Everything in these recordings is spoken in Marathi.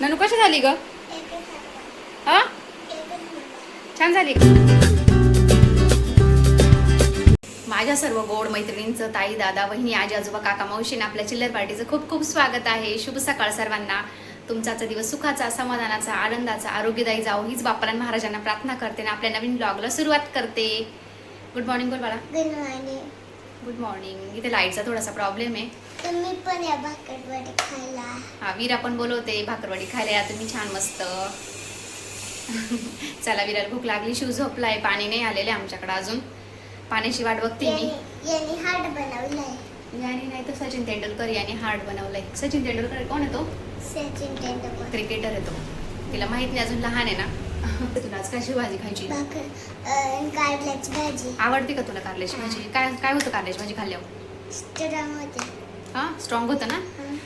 ननू कशी झाली ग? हा? छान झाली माझ्या सर्व गोड मैत्रिणींचं ताई दादा बहिणी आजी आजोबा काका मावशीने आपल्या चिल्लर पार्टीचं खूप खूप स्वागत आहे. शुभ सकाळ सर्वांना. तुमचा आजचा दिवस सुखाचा समाधानाचा आनंदाचा आरोग्यदायी जावो हीच बापरान महाराजांना प्रार्थना करते आणि आपल्या नवीन ब्लॉगला सुरुवात करते. गुड मॉर्निंग बोल बाळा. गुड मॉर्निंग गुड मॉर्निंग इथे लाईटचा थोडासा प्रॉब्लेम आहे. तुम्ही पण या भाकरवडी खायला. हा वीरा पण बोलवते भाकरवडी खायला या तुम्ही छान मस्त. चला विराला भूक लागली शिव झोपलाय पाणी नाही आलेले आमच्याकडे अजून. पाण्याची वाट बघते मी. यांनी हार्ट बनवलाय. याने नाही तर सचिन तेंडुलकर याने हार्ट बनवलाय. सचिन तेंडुलकर कोण आहे तो? सचिन तेंडुलकर. क्रिकेटर आहे तो. तिला माहीत नाही अजून लहान आहे ना. तुला आज कशी भाजी खायची? कारल्याची भाजी. आवडते का तुला कारल्याची भाजी? काय काय होतं कारल्याची भाजी खाल्ल्यावर? स्ट्रॉंग होते. हा? स्ट्रॉंग होतं ना? हं.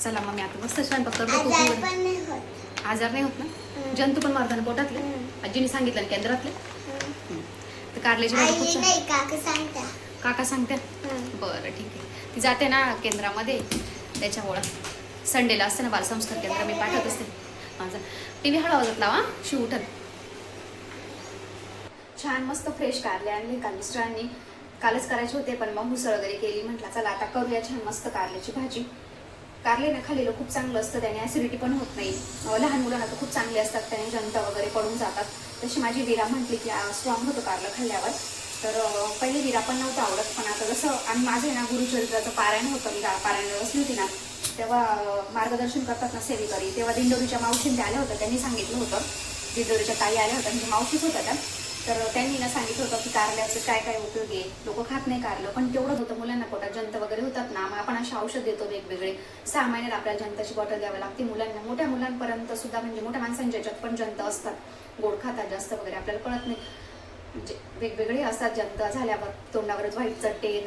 चला मग मी आता मस्त स्वयंपाक करतो. आजार नाही होत. आजार नाही होत ना. जंतू पण मारताना पोटातले. आजीने सांगितलं केंद्रातले. तर कारल्याची भाजी खूप काका सांगता काका सांगते हं. बरं ठीक आहे. ती जाते ना केंद्रामध्ये. त्याच्यामुळं संडेला असते ना बालसंस्कार केंद्र मी पाठवत असते. माझा. टी व्ही हळू आवाजात लावा शिव उठत. छान मस्त फ्रेश कारले आणले काल मिस्टरांनी. कालच करायचे होते पण मग मुसळ वगैरे केली. म्हटलं चला आता करूया छान मस्त कारल्याची भाजी. कारले ना खाल्लेलं खूप चांगलं असतं. त्याने ॲसिडिटी पण होत नाही. लहान मुलांना तर खूप चांगले असतात. त्याने जंत वगैरे पडून जातात. तशी माझी विरा म्हटली की स्ट्रॉंग होतं कारलं खाल्ल्यावर. तर पहिले विरा पण नव्हतं आवडत. पण आता जसं आणि माझं ना गुरुचरित्राचं पारायण होतं. मी पारायण पारायणाला बसली होती ना. तेव्हा मार्गदर्शन करतात ना सेवेकरी. तेव्हा दिंडोरीच्या मावशींनी आल्या होत्या त्यांनी सांगितलं होतं. दिंडोरीच्या ताई आल्या होत्या म्हणजे मावशीच होत्या त्या. तर त्यांनी ना सांगितलं होतं की कारल्याचे काय काय उपयोग आहे? लोक खात नाही कारलं पण तेवढंच होतं. मुलांना पोटात जंत वगैरे होतात ना मग आपण असे औषध देतो वेगवेगळे. सहा महिन्यात आपल्याला जंताची बॉटल द्यावी लागते. मुलांना मोठ्या मुलांपर्यंत सुद्धा म्हणजे मोठ्या माणसांच्या याच्यात पण जंत असतात. गोड खातात जास्त वगैरे आपल्याला कळत नाही. म्हणजे वेगवेगळे असतात. जंत झाल्यावर तोंडावर व्हाईट चट्टे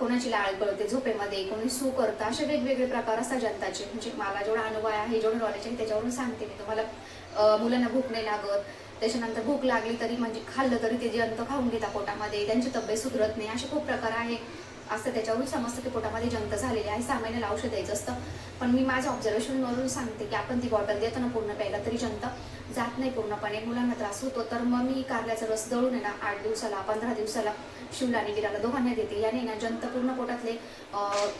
कोणाची लाळ गळते झोपेमध्ये कोणी सू करतं असे वेगवेगळे प्रकार असतात जंताचे. म्हणजे मला जेवढा अनुभव आहे जेवढं नॉलेज आहे त्याच्यावरून सांगते मी तुम्हाला. मुलांना भूक नाही लागत. त्याच्यानंतर भूक लागली तरी म्हणजे खाल्लं तरी ते जंत खाऊन घेतात पोटामध्ये त्यांची तब्येत सुधरत नाही. असे खूप प्रकार आहे. असं त्याच्यावरून समजतं की पोटामध्ये जंत झालेले आहे सहा महिन्याला औषध द्यायचं असतं. पण मी माझ्या ऑब्झर्वेशनवरून सांगते की आपण ती बॉटल देतो ना पूर्ण प्यायला तरी जंत जात नाही पूर्णपणे. मुलांना त्रास होतो तर मग मी कारल्याचा रस दळून आहे ना आठ दिवसाला पंधरा दिवसाला शिवला आणि विराला दोघांना देते. याने ना जंत पूर्ण पोटातले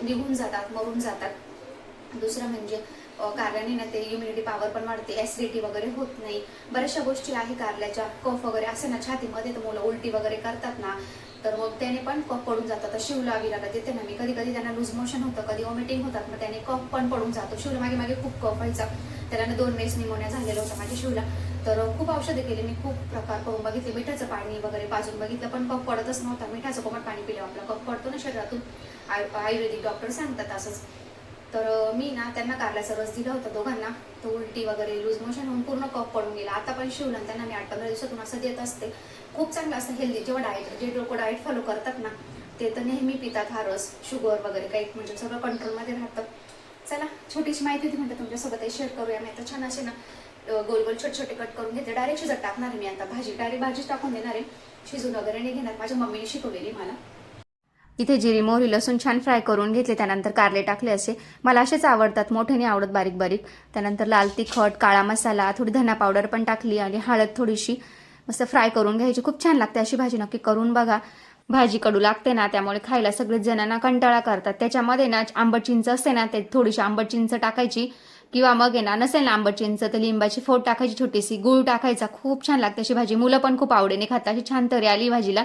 निघून जातात मरून जातात. दुसरं म्हणजे कारल्याने ना ते इम्युनिटी पॉवर पण वाढते ऍसिडिटी वगैरे होत नाही. बऱ्याचशा गोष्टी आहे कारल्याच्या कफ वगैरे असे ना छातीमध्ये तर मुलं उलटी वगैरे करतात ना तर मग त्याने पण कफ पडून जातात. तर शिवला विराला देते ना मी. कधी कधी त्यांना लूज मोशन होतं कधी वॉमिटिंग होतात मग त्याने कफ पण पडून जातो. शिवला मागे मागे खूप कफ व्हायचा. त्याला ना दोन वेळेस निमोनिया झालेला होता माझ्या शिवला. तर खूप औषधे केली मी खूप प्रकार करून बघितले. मिठाचं पाणी वगैरे पाजून बघितलं पण कफ पडतच नव्हता. मिठाचं कोमट पाणी पिलं आपला कफ पडतो ना शरीरातून. आयु- आयुर्वेदिक डॉक्टर सांगतात असंच. तर मी ना त्यांना कारल्याचा रस दिला होता दोघांना. तो उलटी वगैरे लूज मोशन होऊन पूर्ण कप पडून गेला. आता पण शिवला त्यांना मी आठ पंधरा दिवसातून असं देत असते. खूप चांगलं असतं हेल्दी जेव्हा डाएट जे लोक डाएट फॉलो करतात ना ते तर नेहमी पितात हा रस शुगर वगैरे काही म्हणजे सगळं कंट्रोलमध्ये राहतं. चला छोटीशी माहिती होती म्हणते तुमच्यासोबत शेअर करूया. मी तर छान असे ना गोल गोल छोटे छोटे कट करून घेते. डायरेक्ट शिजत टाकणार आहे मी आता. भाजी डायरेक्ट भाजीच टाकून देणार आहे. शिजून वगैरे नाही घेणार. माझ्या मम्मीने शिकवलेली मला. इथे जिरी मोहरी लसूण छान फ्राय करून घेतले त्यानंतर कारले टाकले असे. मला असेच आवडतात मोठे नाही आवडत बारीक बारीक. त्यानंतर लाल तिखट काळा मसाला थोडी धना पावडर पण टाकली आणि हळद थोडीशी मस्त फ्राय करून घ्यायची. खूप छान लागते अशी भाजी नक्की करून बघा. भाजी कडू लागते ना त्यामुळे खायला सगळेच जणांना कंटाळा करतात. त्याच्यामध्ये ना आंबट चिंच असते ना ते थोडीशी आंबट चिंच टाकायची. किंवा मग आहे ना नसेल ना आंबट चिंच तर लिंबाची फोड टाकायची छोटीशी गुळ टाकायचा. खूप छान लागते अशी भाजी. मुलं पण खूप आवडीने खातात. अशी छान तरी आली भाजीला.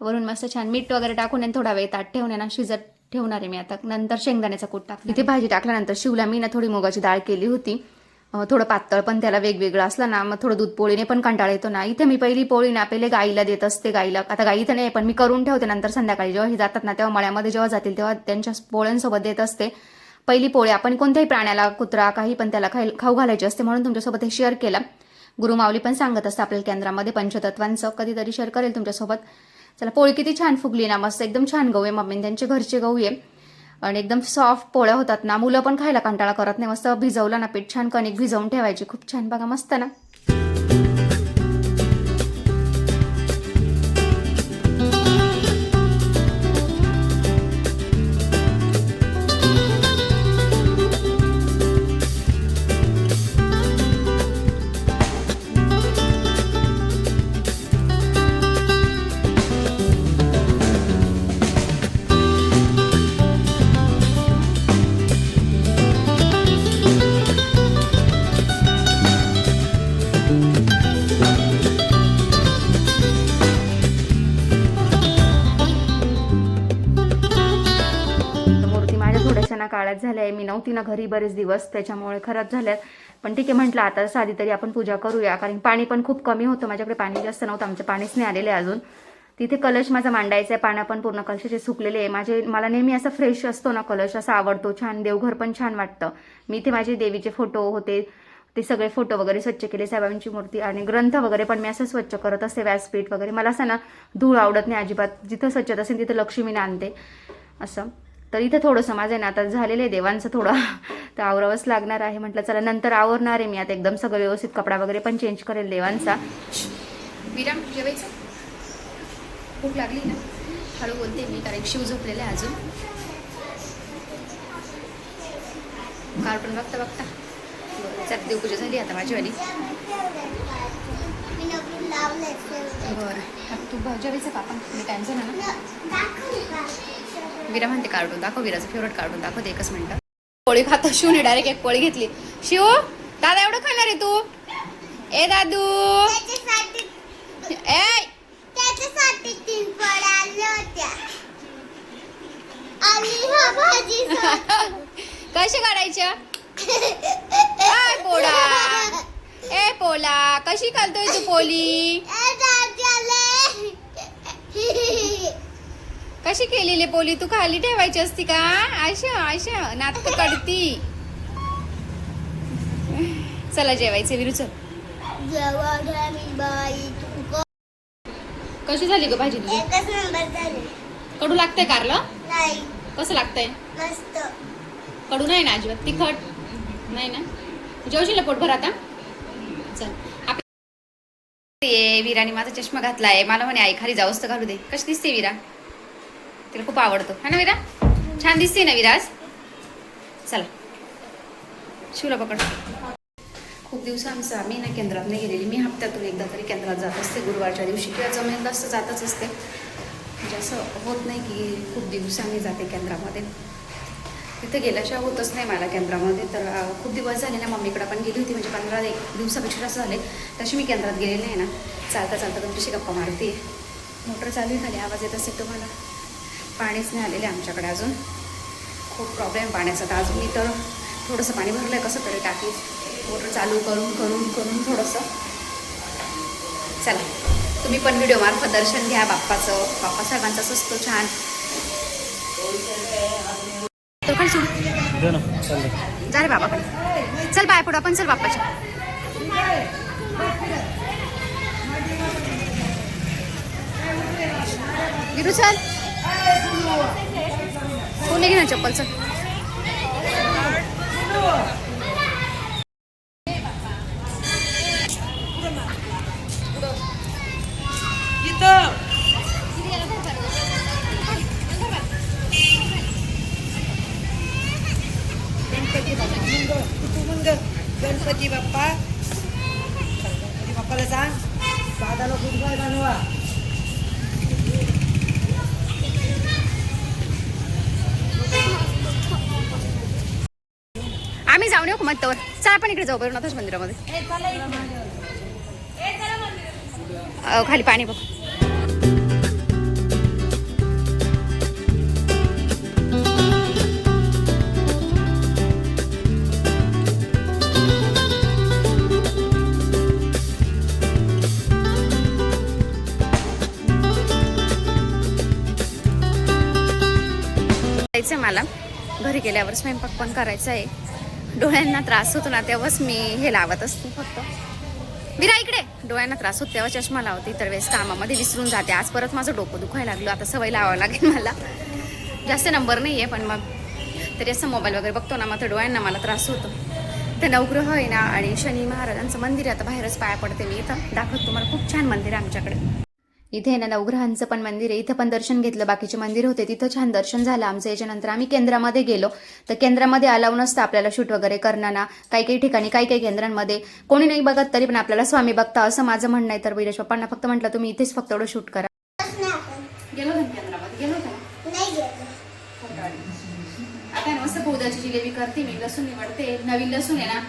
तर वरून मस्त छान मीठ वगैरे टाकून आणि थोडा वेळ ताट ठेवून आहे ना शिजत ठेवणार आहे मी आता. नंतर शेंगदाण्याचा कूट टाक इथे भाजी टाकल्यानंतर शिवला मी ना थोडी मुगाची डाळ केली होती. थोडं पातळ पण त्याला वेगवेगळं असलं ना मग थोडं दूध पोळीने पण कंटाळा येतो ना. इथे मी पहिली पोळी ना पहिले गाईला देत असते गाईला. आता गाई तर नाही पण मी करून ठेवते नंतर संध्याकाळी. जेव्हा हे जातात ना तेव्हा मळ्यामध्ये जेव्हा जातील तेव्हा त्यांच्या पोळ्यांसोबत देत असते. पहिली पोळी आपण कोणत्याही प्राण्याला कुत्रा काही पण त्याला खाई खाऊ घालायची असते म्हणून तुमच्यासोबत हे शेअर केलं. गुरुमावली पण सांगत असतं आपल्याला केंद्रामध्ये पंचतत्वांचं. कधीतरी शेअर करेल तुमच्यासोबत. चला पोळी किती छान फुगली ना मस्त एकदम छान गहू आहे मम्मी त्यांचे घरचे गहू आहे. आणि एकदम सॉफ्ट पोळ्या होतात ना मुलं पण खायला कंटाळा करत नाही मस्त भिजवलं ना पीठ छान कणिक भिजवून ठेवायची खूप छान बघा मस्त ना. नव्हती ना घरी बरेच दिवस त्याच्यामुळे खराब झाल्यात पण ठीक आहे म्हटलं आता साधी तरी आपण पूजा करूया. कारण पाणी पण खूप कमी होतं. माझ्याकडे पाणी जास्त नव्हतं. आमचं पाणीच नाही आलेलं आहे अजून. तिथे कलश माझा मांडायचा आहे. पाण्या पण पूर्ण कलशाचे सुकलेले आहे. माझे मला नेहमी असा फ्रेश असतो ना कलश. असा आवडतो. छान. देवघर पण छान वाटतं. मी इथे माझे देवीचे फोटो होते. ते सगळे फोटो वगैरे स्वच्छ केले. साहेबांची मूर्ती आणि ग्रंथ वगैरे पण मी असं स्वच्छ करत असते. व्यासपीठ वगैरे. मला असं ना धूळ आवडत नाही अजिबात. जिथं स्वच्छता असेल तिथं लक्ष्मीने आणते. असं. तर इथं थोडंसं माझं आहे ना आता झालेलं आहे देवांचं थोडं. तर आवरावंच लागणार आहे म्हटलं चला नंतर आवरणार आहे मी. आता एकदम सगळं व्यवस्थित कपडा वगैरे पण चेंज करेल देवांचा. विराम जेवायचं? भूक लागली ना? हळू बोलते मी कारण शिव झोपलेले आहे अजून. कार्टून बघता बघता. बरं चल देवपूजा झाली आता माझीवाली. बरं. आता तू जेवायचं का आपण मी टाइम झाला ना? विरा म्हणते कार्टून दाखव विराचं फेवरेट कार्टून दाखव ते एकच मिनटं. पोळी खातो शिवने डायरेक्ट एक पोळी घेतली. शिव दादा एवढं खाणार आहे तू? ए दादू. ए. हा कशी काढायच्या पोळा. ए पोला कशी घालतोय तू पोली कशी केलेली पोली? तू खाली ठेवायची असती का? अशा अशा नाटक काढती चला जेवायचे विरू चल. कशी झाली ग भाजी तुझी? एकच नंबर झाले. कडू लागतंय कारला? नाही. कसं लागतंय? मस्त. कडू नाही ना अजिबात तिखट. नाही ना? जेवशील पोटभर आता? चल. ये विराने माझा चष्मा घातलाय. मला म्हणे आई खाली जाऊस तर घालू दे. कशी दिसते विरा? तिला खूप आवडतो. है ना विरा? छान दिसते ना विराज? चला. शिवला पकड. खूप दिवसांचं आम्ही ना केंद्रात नाही गेलेली. मी हप्त्यातून एकदा तरी केंद्रात जात असते. गुरुवारच्या दिवशी किंवा जमेल असं जातच असते. म्हणजे असं होत नाही की खूप दिवसांनी जाते केंद्रामध्ये. तिथे गेल्याशिवाय होतच नाही मला केंद्रामध्ये. तर खूप दिवस झाले ना मम्मीकडे पण गेली होती. म्हणजे पंधरा एक दिवसापेक्षा जास्त झाले. तशी मी केंद्रात गेलेली नाही ना. चालता चालता तुमच्याशी गप्पा मारते मोटर चालू आहे आवाज येत असेल तुम्हाला? पाणीच नाही आलेले आमच्याकडे अजून. खूप प्रॉब्लेम आहे पाण्याचा. तर अजून मी तर थोडंसं पाणी भरलं आहे कसं तरी टाकी मोटर चालू करून करून करून थोडंसं. चला तुम्ही पण व्हिडिओमार्फत दर्शन घ्या बाप्पाचं. बाप्पा साहेबांचा असतो छान. सोडू. ना चाललं जा रे बाबा चल बाय पुढं आपण चल बाप्पाच्या. गिरू चल. कोणी घेणार ना चप्पल? चल. इकडे जाऊ भैरवनाथच मंदिरामध्ये. अहो, खाली पाणी बघ. मला. घरी गेल्यावर स्वयंपाक पण करायचा आहे डोळ्यांना त्रास होतो ना तेव्हाच मी हे लावत असते फक्त. विरा इकडे. डोळ्यांना त्रास होतो तेव्हा चष्मा लावते इतर वेळेस कामामध्ये विसरून जाते. आज परत माझं डोकं दुखायला लागलो आता सवय लावावं लागेल मला. जास्त नंबर नाही आहे पण मग तरी असं मोबाईल वगैरे बघतो ना मात्र डोळ्यांना मला त्रास होतो. तर नवग्रह आहे ना आणि शनी महाराजांचं मंदिर आहे आता बाहेरच पाया पडते मी इथं. दाखवत तुम्हाला खूप छान मंदिर आहे आमच्याकडे. इथे आहे ना नवग्रहांचं पण मंदिर आहे. इथं पण दर्शन घेतलं. बाकीचे मंदिर होते. तिथं छान दर्शन झालं. आमचं याच्यानंतर आम्ही केंद्रामध्ये गेलो. तर केंद्रामध्ये अलाव नसतं आपल्याला शूट वगैरे करणं ना काही काही ठिकाणी काही काही केंद्रांमध्ये. कोणी नाही बघत तरी पण आपल्याला स्वामी बघता. असं माझं म्हणणं आहे. तर विरेश पप्पांना फक्त म्हटलं तुम्ही इथेच फक्त एवढं शूट करा. गेलो ना केंद्रामध्ये? गेलो ना? नाही गेलो. आता मस्त जिलेबी करते मी. लसूण निवडते. नवीन लसूण आहे ना.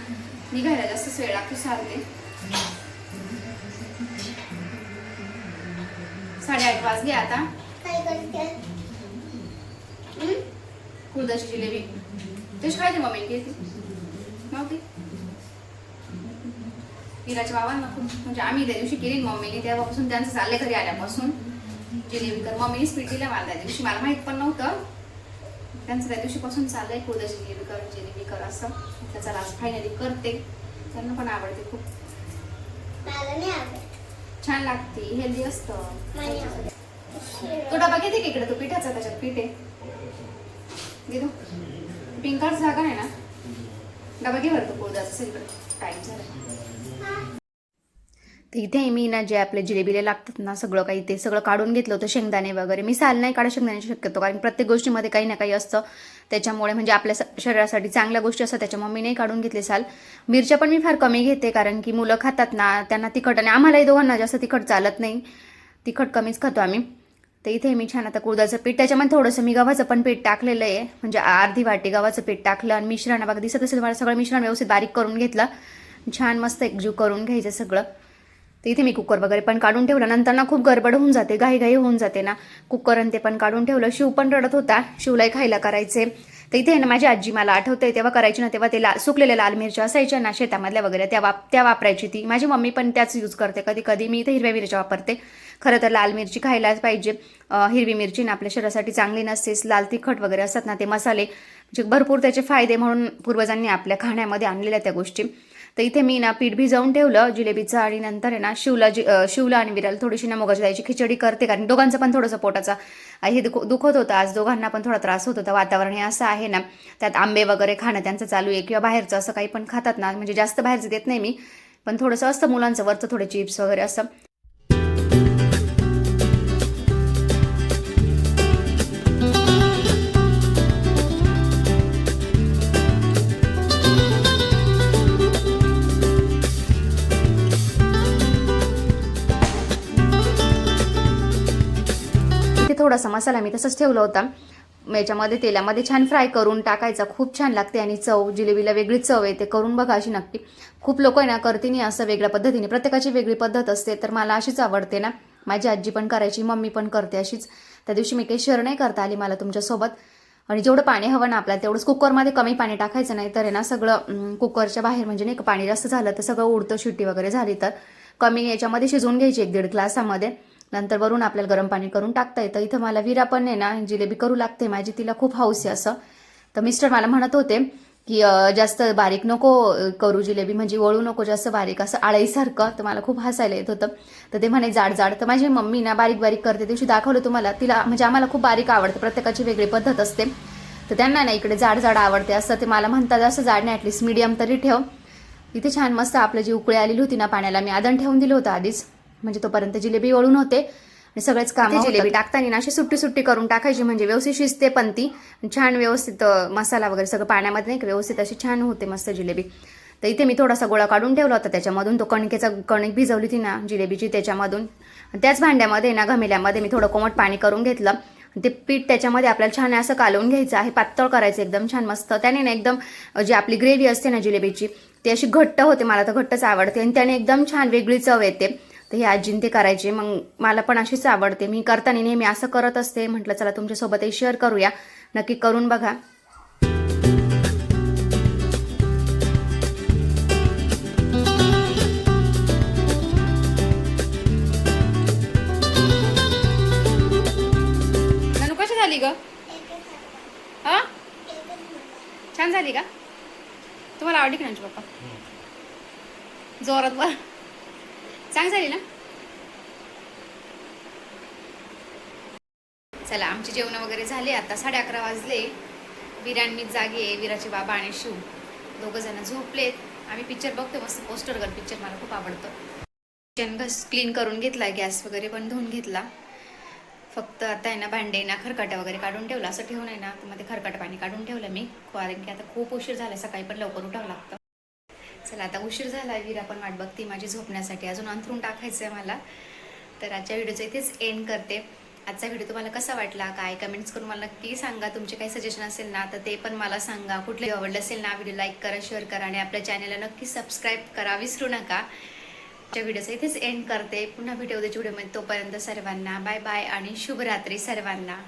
निघायला जास्त वेळ लागतो सारते साडेआठ वाजले आता. काय करते? कुळदाची जिलेबी. तुझी काय ते मम्मी केली? नव्हती विराच्या बाबांना खूप म्हणजे आम्ही त्या दिवशी केली मम्मीने तेव्हापासून त्यांचं चाललंय घरी आल्यापासून. जिलेबी कर मम्मीनेच पीठ दिलं मला त्या दिवशी मला माहीत पण नव्हतं. त्यांचं त्या दिवशीपासून चाललंय कुळदाची जिलेबी कर जिलेबी कर असं. चला आज फायनली करते. त्यांना पण आवडते खूप. मला नाही आवडत. छान लागते हेल्दी असतं. तो डबा घेते की इकडे? तो पिठाचा त्याच्यात पीठ आहे. दे कलर जागा आहे ना? डबा घे बरं तो कुळदाचा असेल टाईम झाला तर इथे मी ना जे आपले जिलेबीले लागतात ना सगळं काही ते सगळं काढून घेतलं होतं शेंगदाणे वगैरे. मी साल नाही काढा शेंगदाण्याची शक्यतो कारण प्रत्येक गोष्टीमध्ये काही ना काही असतं. त्याच्यामुळे म्हणजे आपल्या स- शरीरासाठी चांगल्या गोष्टी असतात त्याच्यामुळे मी नाही काढून घेतले साल. मिरच्या पण मी फार कमी घेते कारण की मुलं खातात ना त्यांना तिखट आणि आम्हालाही दोघांना जास्त तिखट चालत नाही. तिखट कमीच खातो आम्ही. तर इथे मी छान आता कुळदाचं पीठ त्याच्यामध्ये थोडंसं मी गव्हाचं पण पीठ टाकलेलं आहे. म्हणजे अर्धी वाटी गव्हाचं पीठ टाकलं आणि मिश्रण बघा दिसत असेल मला सगळं मिश्रण व्यवस्थित बारीक करून घेतलं. छान मस्त एकजीव करून घ्यायचं सगळं. तर इथे मी कुकर वगैरे पण काढून ठेवलं. नंतर ना खूप गडबड होऊन जाते घाईघाई होऊन जाते ना. कुकर आणि ते पण काढून ठेवलं. शिव पण रडत होता. शिवलाही खायला करायचे. तर इथे ना माझी आजी मला आठवते. तेव्हा करायची ना तेव्हा ते ला सुकलेल्या लाल मिरच्या असायच्या ना शेतामधल्या वगैरे त्या वाप त्या वापरायची ती. माझी मम्मी पण त्याच यूज करते. कधी कधी मी इथे हिरव्या मिरच्या वापरते. खरं तर लाल मिरची खायलाच पाहिजे. हिरवी मिरची ना आपल्या शरीरासाठी चांगली नसतेच लाल तिखट वगैरे असतात ना ते मसाले म्हणजे भरपूर त्याचे फायदे म्हणून पूर्वजांनी आपल्या खाण्यामध्ये आणलेल्या त्या गोष्टी. तर इथे मी ना पीठ भिजवून ठेवलं जिलेबीचं आणि नंतर आहे ना शिवला जी शिवला आणि विराला थोडीशी ना मुगाची दाईची खिचडी करते. कारण दोघांचं पण थोडंसं पोटाचा हे दुख दुखत होतं. आज दोघांना पण थोडा त्रास होत होता. वातावरण हे असं आहे ना त्यात आंबे वगैरे खाणं त्यांचं चालू आहे किंवा बाहेरचं असं काही पण खातात ना. म्हणजे जास्त बाहेरचं देत नाही मी. पण थोडंसं असतं मुलांचं. वरचं थोडे चिप्स वगैरे असं. थोडासा मसाला मी तसंच ठेवला होता. याच्यामध्ये तेलामध्ये छान फ्राय करून टाकायचा. खूप छान लागते आणि चव जिलेबीला वेगळी चव आहे ते करून बघा अशी नक्की. खूप लोक आहे ना करते नाही असं वेगळ्या पद्धतीने. प्रत्येकाची वेगळी पद्धत असते तर मला अशीच आवडते ना. माझी आजी पण करायची मम्मी पण करते अशीच. त्या दिवशी मी काही शेअर नाही करता आली मला तुमच्यासोबत. आणि जेवढं पाणी हवं ना आपल्याला तेवढंच कुकरमध्ये कमी पाणी टाकायचं नाही तर आहे ना सगळं कुकरच्या बाहेर म्हणजे नाही का पाणी जास्त झालं तर सगळं उडतं शिट्टी वगैरे झाली तर. कमी याच्यामध्ये शिजवून घ्यायची एक दीड ग्लासामध्ये. नंतर वरून आपल्याला गरम पाणी करून टाकता येतं. इथं मला विरा पण आहे ना जिलेबी करू लागते. माझी तिला खूप हौस आहे असं. तर मिस्टर मला म्हणत होते की जास्त बारीक नको करू जिलेबी. म्हणजे वळू नको जास्त बारीक. असं आळईसारखं. तर मला खूप हसायला येत होतं. तर ते म्हणे जाड जाड. तर माझी मम्मी ना बारीक बारीक करते. दिवशी दाखवलं तुम्हाला. तिला म्हणजे आम्हाला खूप बारीक आवडतं. प्रत्येकाची वेगळी पद्धत असते. तर त्यांना ना इकडे जाड जाड आवडते. असं ते मला म्हणतात असं जाड नाही. ॲटलीस्ट मीडियम तरी ठेव. इथे छान मस्त आपलं जी उकळी आलेली होती ना पाण्याला मी आदण ठेवून दिलं होतं आधीच. म्हणजे तोपर्यंत जिलेबी वळून होते आणि सगळेच काम जिलेबी टाकताना ना अशी सुट्टी सुट्टी करून टाकायची म्हणजे व्यवस्थित शिजते पण ती. छान व्यवस्थित मसाला वगैरे सगळं पाण्यामध्ये नाही का व्यवस्थित अशी छान होते मस्त जिलेबी. तर इथे मी थोडासा गोळा काढून ठेवला होता त्याच्यामधून. तो कणकेचा कणिक भिजवली होती ना जिलेबीची त्याच्यामधून. त्याच भांड्यामध्ये ना घमेल्यामध्ये मी थोडं कोमट पाणी करून घेतलं. ते पीठ त्याच्यामध्ये आपल्याला छान असं कालवून घ्यायचं आहे. पातळ करायचं एकदम छान मस्त. त्याने ना एकदम जी आपली ग्रेव्ही असते ना जिलेबीची ती अशी घट्ट होते. मला तर घट्टच आवडते. आणि त्याने एकदम छान वेगळी चव येते. तर हे आजीन ते करायचे. मग मला पण अशीच आवडते. मी करताना नेहमी असं करत असते. म्हटलं चला तुमच्यासोबतही शेअर करूया. नक्की करून बघा. कशी झाली छान झाली का? तुम्हाला आवडली की नाही पप्पा? जोरात बर चांग झाली ना? चला आमची जेवण वगैरे झाले. आता साडे अकरा वाजले. विरान मी जागे विराचे बाबा आणि शिव. दोघं जण झोपलेत. आम्ही पिक्चर बघतो. मस्त पोस्टरवर पिक्चर मला खूप आवडतं. किचन घस क्लीन करून घेतला गॅस वगैरे पण धुवून घेतला. फक्त आता आहे ना भांडे ना खरकाटा वगैरे काढून ठेवला. असं ठेवून आहे ना मध्ये खरकाट पाणी काढून ठेवलं मी. कारण की आता खूप उशीर झाला सकाळी पण लवकर उठावं लागतं. चला आता उशीर झाला वीर पण वाट बघते माझी झोपण्यासाठी. अजून अंथरून टाकायचं आहे मला. तर आजच्या व्हिडिओचं इथेच एंड करते. आजचा व्हिडिओ तुम्हाला कसा वाटला काय कमेंट्स करून मला नक्की सांगा. तुमचे काही सजेशन असेल ना तर ते पण मला सांगा. कुठले आवडलं असेल ना व्हिडिओ लाईक करा शेअर करा आणि आपल्या चॅनलला नक्की सबस्क्राईब करा. विसरू नका. आजच्या व्हिडिओचं इथेच एंड करते. पुन्हा व्हिडिओ उद्याच्या व्हिडिओमध्ये. तोपर्यंत सर्वांना बाय बाय आणि शुभरात्री सर्वांना.